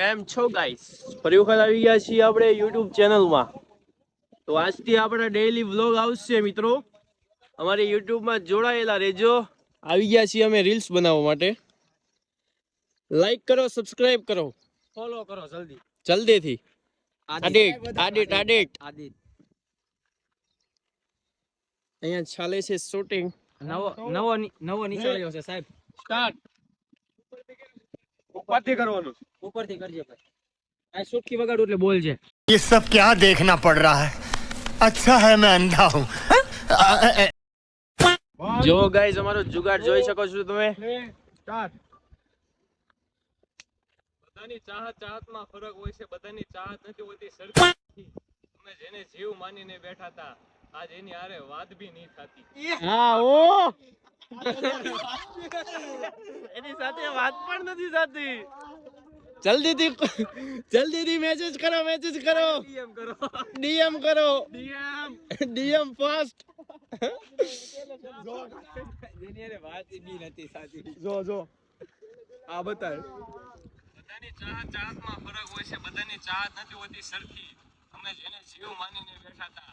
કેમ છો ગાઈસ ફરી વખત આવી ગયા છીએ આપણે યુટ્યુબ ચેનલમાં તો આજથી આપણા ડેઈલી વ્લોગ આવશે મિત્રો. અમારી યુટ્યુબમાં જોડાયેલા રહેજો. આવી ગયા છીએ અમે રીલ્સ બનાવવા માટે. લાઈક કરો સબસ્ક્રાઇબ કરો. ફોલો કરો જલ્દી. જલ્દીથી. આડિટ આડિટ આડિટ આદિત. અહીંયા ચાલે છે શૂટિંગ નવો નવો નવો નીચાળ્યો છે સાહેબ. સ્ટાર્ટ ઉપરથી કરવાનું ઉપરથી કરજે ભાઈ આ સુટકી વગાડું એટલે બોલ છે ये सब क्या देखना पड़ रहा है अच्छा है मैं अंधा हूँ જો ગાઈસ અમારો જુગાડ જોઈ શકો છો તમે બધાની ચાહત ચાહતમાં ફરક હોય છે બધાની ચાહત નથી હોતી સરખી તમે જેને જીવ માનીને બેઠા હતા આજ એની હારે વાત બી નહીં થતી હા ઓ એની સાથે વાત પણ નથી થતી. જલ્દીથી જલ્દીથી મેસેજ કરો મેસેજ કરો. ડીએમ કરો. ડીએમ કરો. ડીએમ. ફાસ્ટ જેની હારે વાત બી નથી સાચી જો જો. આ બતાય. બધાની ચાહત ચાહતમાં ફરક હોય છે. બધાની ચાહત નથી હોતી સરખી. અમે જેને જીવ માનીને બેઠા હતા.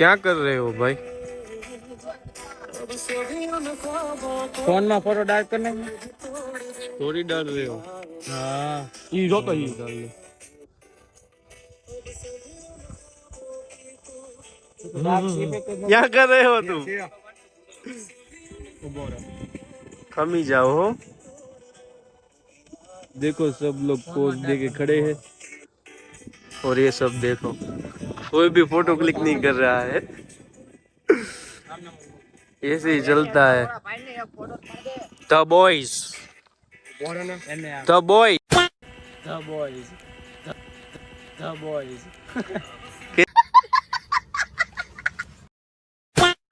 क्या कर रहे हो भाई? फ़ोन में फ़ोटो डाल करने थोड़ी डाल रहे हो? हाँ। ये तो ही डाल ले तो क्या कर रहे हो तुम? कम ही। जाओ। हो देखो सब लोग पोज देके खड़े हैं। और ये सब देखो। कोई भी फोटो क्लिक नहीं कर रहा है ऐसे ही चलता है द बॉयज એને આ the boy the boys the boys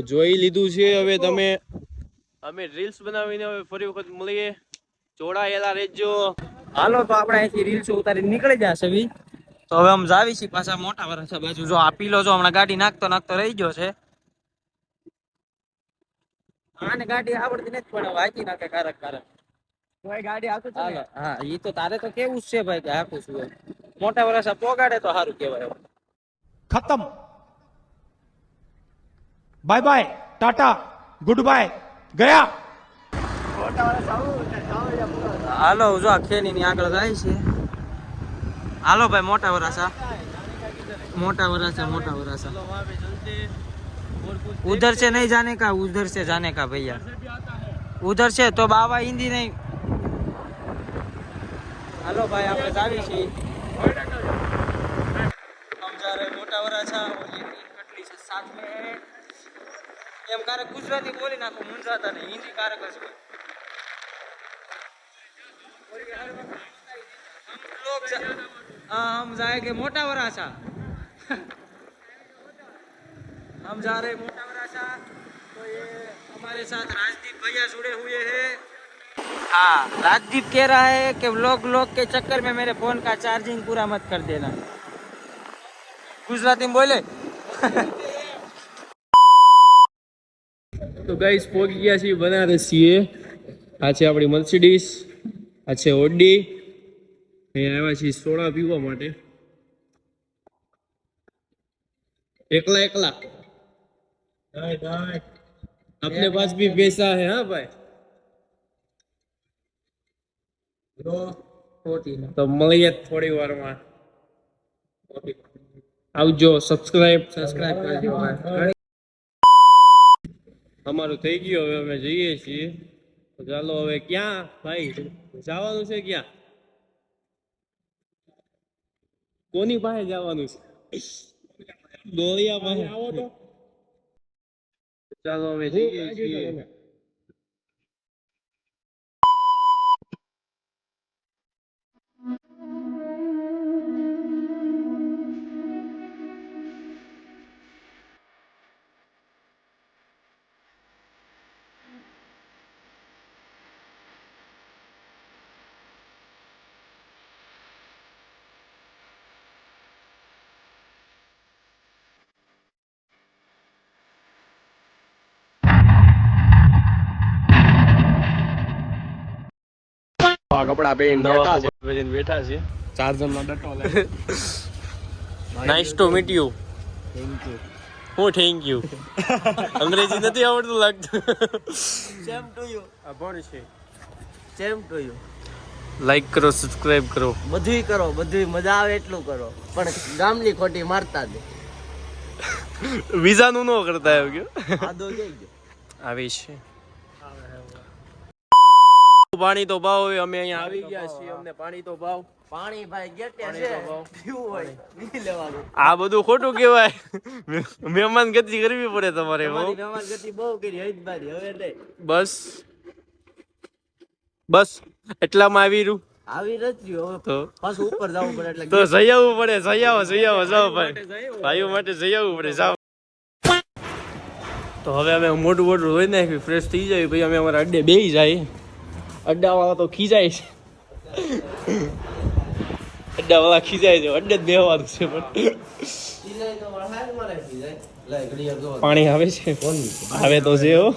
જોઈ લીધું છે હવે તમે અમે રીલ્સ બનાવીને હવે ફરી વખત મળીએ જોડાયેલા રહેજો હાલો તો આપણે અહીંથી રીલ્સ ઉતારી નીકળી જશે બી તો હવે આમ જાવી છીએ પાછા મોટા વરસા બાજુ. જો આ પીલો જો હમણાં ગાડી નાખતો નાખતો રહી ગયો છે. આને ગાડી આવડતી નથી પણ વાંચી નાખે કારક કારક. પોગાડે તો સારું કહેવાય ખતમ. Bye bye Tata goodbye ગયા. હાલો જો આ ખેની આગળ જાય છે. હાલો ભાઈ મોટા વરાસા મોટા વરાસા મોટા વરાસા उधर से नहीं जाने का उधर से जाने का भैया उधर से तो बाबा हिंदी नहीं हेलो भाई આપણે જાવી છીએ हम जा रहे મોટા વરાછા और ये तीन कटली से साथ में है એમ કારક ગુજરાતી બોલી નાખો મૂંઝાતા નહીં હિન્દી કારક જ હોય हम लोग जा- हाँ, हम जाएंगे मोटा वराछा हम जा रहे मोटा वराछा तो ये हमारे साथ राजदीप भैया जुड़े हुए हैं हाँ राजदीप कह रहा है कि व्लॉग व्लॉग के चक्कर में मेरे फोन का चार्जिंग पूरा मत कर देना गुजराती में बोले તો ગાઈસ પહોંચી ગયા છીએ બનારસ છીએ આ છે આપણી મર્સિડીસ આ છે ઓડી અહીંયા આવ્યા છીએ સોડા પીવા માટે. એકલા એકલા. આપણે પાસ ભી પૈસા હે હા ભાઈ? તો મળીએ થોડી વારમાં આવજો સબસ્ક્રાઇબ સબસ્ક્રાઇબ કરજો અમારું થઈ ગયું હવે અમે જઈએ છીએ. ચાલો હવે ક્યાં? ભાઈ જવાનું છે ક્યાં? કોની પાસે જવાનું છે? ગોળિયા પાસે આવો તો. ચાલો અમે જઈએ છીએ. નવા કપડા પહેરીને બેઠા છે. પહેરીને બેઠા છે. ચાર્જર નો ડટ્ટો લે. Nice to meet you thank you હું થેન્ક યુ અંગ્રેજી નથી આવડતું લાગતું. સેમ ટુ યુ અભણ છે. સેમ ટુ યુ લાઈક કરો સબસ્ક્રાઇબ કરો. બધુંય કરો બધુંય મજા આવે એટલું કરો. પણ ગામની ખોટી મારતા દે. વિઝા નું ન કરતા આવ્યો કે. આદો જઈ ગયો. આવી છે. પાણી તો ભાવ અમે અહીંયા આવી ગયા છીએ અમને પાણી તો ભાવ. પાણી ભાઈ ગેટે છે. પીવું હોય પી લેવાનું. આ બધું ખોટું કહેવાય. મહેમાન ગતિ કરવી પડે તમારે. મહેમાન ગતિ બહુ કરી હૈદબારી હવે લે બસ. બસ. એટલામાં આવી રહ્યું. આવી નથી હવે તો? પાછું ઉપર જવું પડે એટલે તો જઈ આવવું પડે જઈ આવો જઈ આવો જાઓ ભાઈ ભાઈઓ માટે જઈ આવવું પડે જાઓ. તો હવે અમે મોટું મોટું ધોઈ નાખ્યું ફ્રેશ થઈ જાય પછી અમે અમારા અડ્ડે બેસી જાય. અડ્ડાવાળા તો ખીજાય છે. અડ્ડાવાળા ખીજાય છે અડ્ડે જ બેહવાનું છે પણ. પાણી આવે છે. આવે તો છે હો.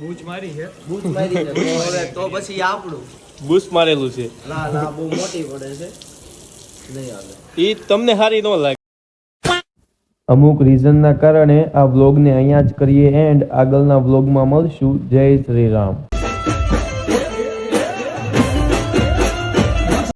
બૂચ મારી છે. બૂચ મારી છે. તો પછી આપણું. બૂસ મારેલું છે. ના ના બહુ મોટી પડે છે. નહીં આવે. એ તમને સારી ન લાગે. અમુક રીઝનના કારણે આ વ્લોગને અહીંયા જ કરીએ એન્ડ આગળના વ્લોગમાં મળશું. જય શ્રી રામ.